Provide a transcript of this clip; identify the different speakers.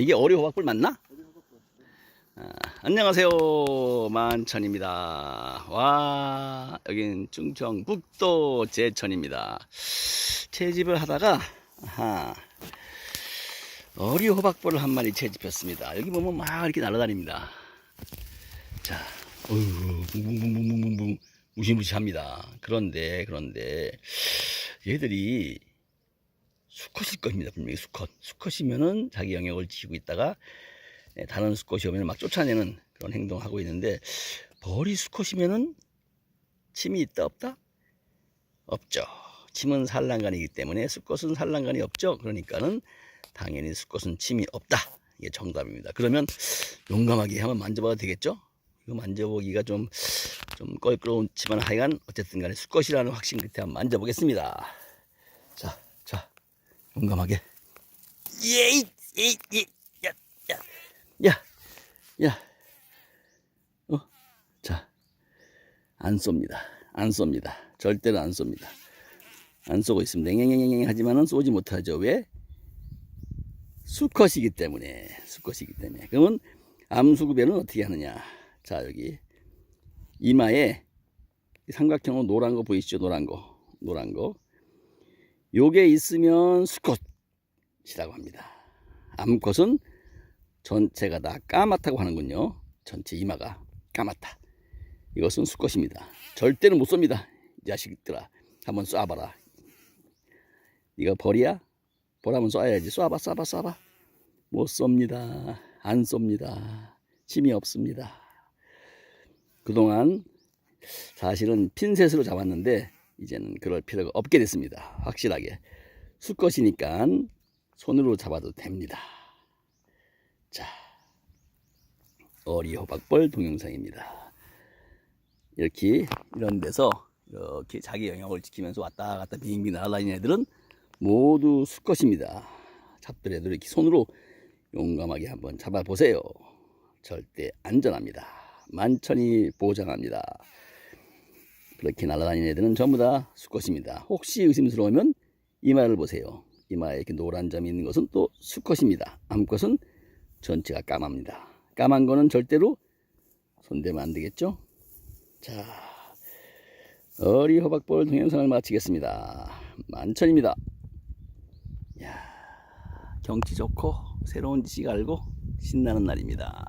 Speaker 1: 이게 어리 호박불 맞나? 아, 안녕하세요. 만천입니다. 와 여긴 충청북도 제천입니다. 채집을 하다가 아하, 어리 호박벌을 한 마리 채집했습니다. 여기 보면 막 이렇게 날아다닙니다. 자 어휴 붕붕붕붕붕붕 무시무시합니다. 그런데 그런데 얘들이 수컷일 겁니다 분명히 수컷 수컷이면은 자기 영역을 지키고 있다가 예, 다른 수컷이 오면 막 쫓아내는 그런 행동을 하고 있는데 벌이 수컷이면은 침이 있다 없다? 없죠. 침은 산란간이기 때문에 수컷은 산란간이 없죠. 그러니까는 당연히 수컷은 침이 없다. 이게 정답입니다. 그러면 용감하게 한번 만져봐도 되겠죠? 이거 만져보기가 좀, 좀 껄끄러운지만 하여간 어쨌든 간에 수컷이라는 확신 끝에 한번 만져보겠습니다. 자, 자, 용감하게. 예이, 예이, 예이, 야, 야. 야, 야, 어, 자, 안 쏩니다. 안 쏩니다. 절대로 안 쏩니다. 안 쏘고 있습니다. 앵앵앵앵 하지만은 쏘지 못하죠. 왜? 수컷이기 때문에. 수컷이기 때문에. 그러면 암수구배는 어떻게 하느냐? 자, 여기 이마에 삼각형으로 노란 거 보이시죠? 노란 거. 노란 거. 요게 있으면 수컷이라고 합니다. 암컷은 전체가 다 까맣다고 하는군요. 전체 이마가 까맣다. 이것은 수컷입니다. 절대로 못 쏩니다. 이 자식들아. 한번 쏴봐라. 네가 벌이야? 벌하면 쏴야지. 쏴봐, 쏴봐, 쏴봐. 못 쏩니다. 안 쏩니다. 힘이 없습니다. 그동안 사실은 핀셋으로 잡았는데 이제는 그럴 필요가 없게 됐습니다. 확실하게. 수컷이니까 손으로 잡아도 됩니다. 자, 어리 호박벌 동영상입니다. 이렇게 이런 데서 이렇게 자기 영역을 지키면서 왔다 갔다 빙빙 날아다니는 애들은 모두 수컷입니다. 잡더라도 이렇게 손으로 용감하게 한번 잡아보세요. 절대 안전합니다. 만천이 보장합니다. 그렇게 날아다니는 애들은 전부 다 수컷입니다. 혹시 의심스러우면 이마를 보세요. 이마에 이렇게 노란 점이 있는 것은 또 수컷입니다. 암컷은 전체가 까맣니다. 까만 거는 절대로 손대면 안 되겠죠? 자, 어리 호박볼 동영상을 마치겠습니다. 만천입니다. 야, 경치 좋고 새로운 지식 알고 신나는 날입니다.